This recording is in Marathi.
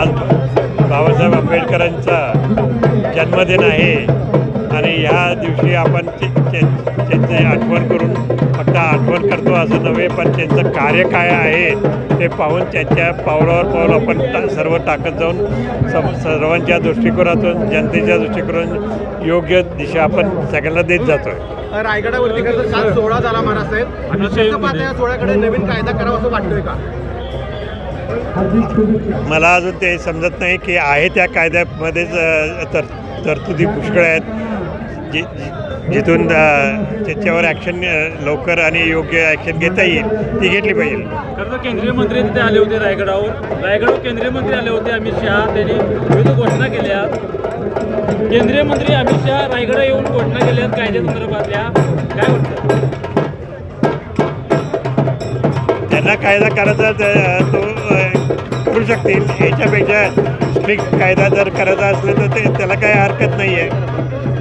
आज बाबासाहेब आंबेडकरांचा जन्मदिन आहे. आणि ह्या दिवशी आपण त्यांची आठवण करून फक्त आठवण करतो असं नव्हे पण त्यांचं कार्य काय आहे ते पाहून त्यांच्या पावलावर पाऊल आपण टा सर्व टाकत जाऊन सम सर्वांच्या दृष्टिकोनातून जनतेच्या दृष्टिकोनातून योग्य दिशा आपण सगळ्यांना देत जातो आहे रायगडावरती खरं तर काल सोहळा झाला कसं पाहता या सोहळ्याकडे नवीन कायदा करावा असं वाटतोय का? मला अजून ते समजत नाही की आहे त्या कायद्यामध्येच तर तरतुदी पुष्कळ आहेत. जी जिथून त्याच्यावर ॲक्शन लवकर आणि योग्य ॲक्शन घेता येईल ती घेतली पाहिजे. खरं तर केंद्रीय मंत्री तिथे आले होते रायगडावर. रायगडावर केंद्रीय मंत्री आले होते अमित शहा. त्यांनी विविध घोषणा केल्या. केंद्रीय मंत्री अमित शहा रायगडा येऊन घोषणा केल्या कायद्यासंदर्भातल्या काय वाटतं? त्यांना कायदा करायचा तो शकतील याच्यापेक्षा स्ट्रिक्ट कायदा जर करायचा असला तर ते त्याला काही हरकत नाही आहे